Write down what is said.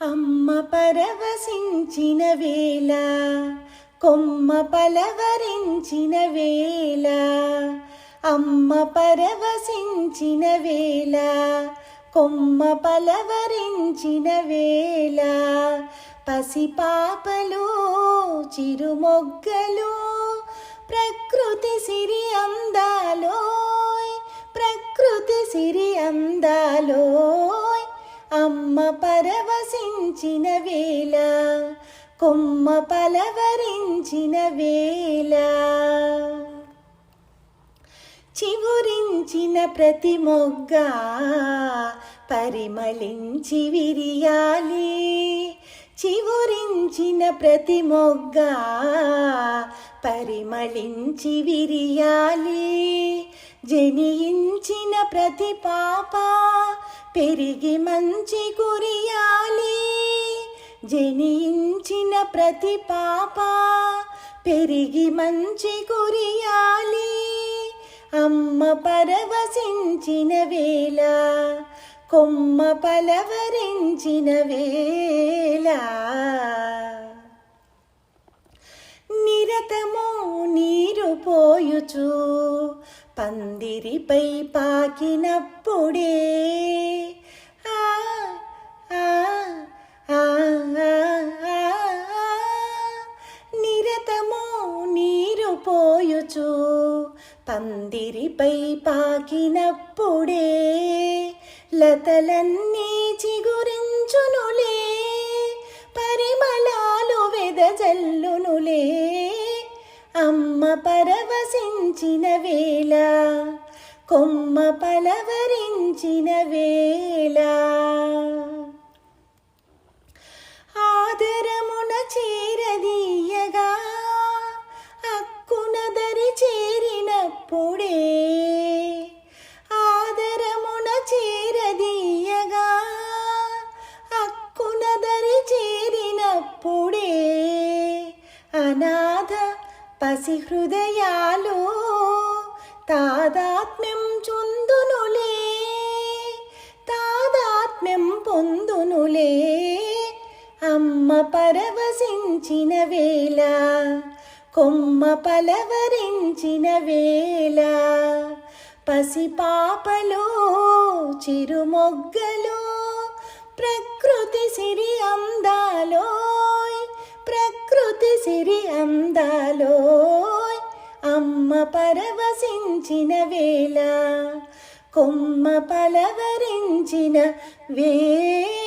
అమ్మ పరవశించిన వేళ కొమ్మ పలవరించిన వేళ అమ్మ పరవశించిన వేళ కొమ్మ పలవరించిన వేళ పసిపాపలు చిరుమొగ్గలు ప్రకృతి సిరి అందాలోయ్ ప్రకృతి సిరి అందాలోయ్ అమ్మ పరవ పరవశించిన వేళ కొమ్మ పలవరించిన వేళ. చివురించిన ప్రతి మొగ్గ పరిమళించి విరియాలి. చివురించిన ప్రతి మొగ్గ పరిమళించి విరియాలి. జనించిన ప్రతి పాప పెరిగి మంచి కురియాలి జనించిన ప్రతి పాప పెరిగి మంచి కురియాలి. అమ్మ పరవశించిన వేళ కొమ్మ పలవరించిన వేళ. నిరతము నీరు పోయుచు పందిరిపై పాకినప్పుడే పోయుచు పందిరిపై పాకినప్పుడే లతలన్నీ చిగురించునులే పరిమళాలు వెదజల్లునులే. అమ్మ పరవశించిన వేళ కొమ్మ పలవరించిన వేళ. పసి హృదయాలు తాదాత్మ్యం చొందునులే తాదాత్మ్యం పొందునులే. అమ్మ పరవశించిన వేళ కొమ్మ పలవరించిన వేళ. పసిపాపలు చిరుమొగ్గలు ప్రకృతి సిరి అందాలోయ్ ప్రకృతి సిరి అందాలో పరవశించిన వేళ కొమ్మ పలవరించిన వేళ.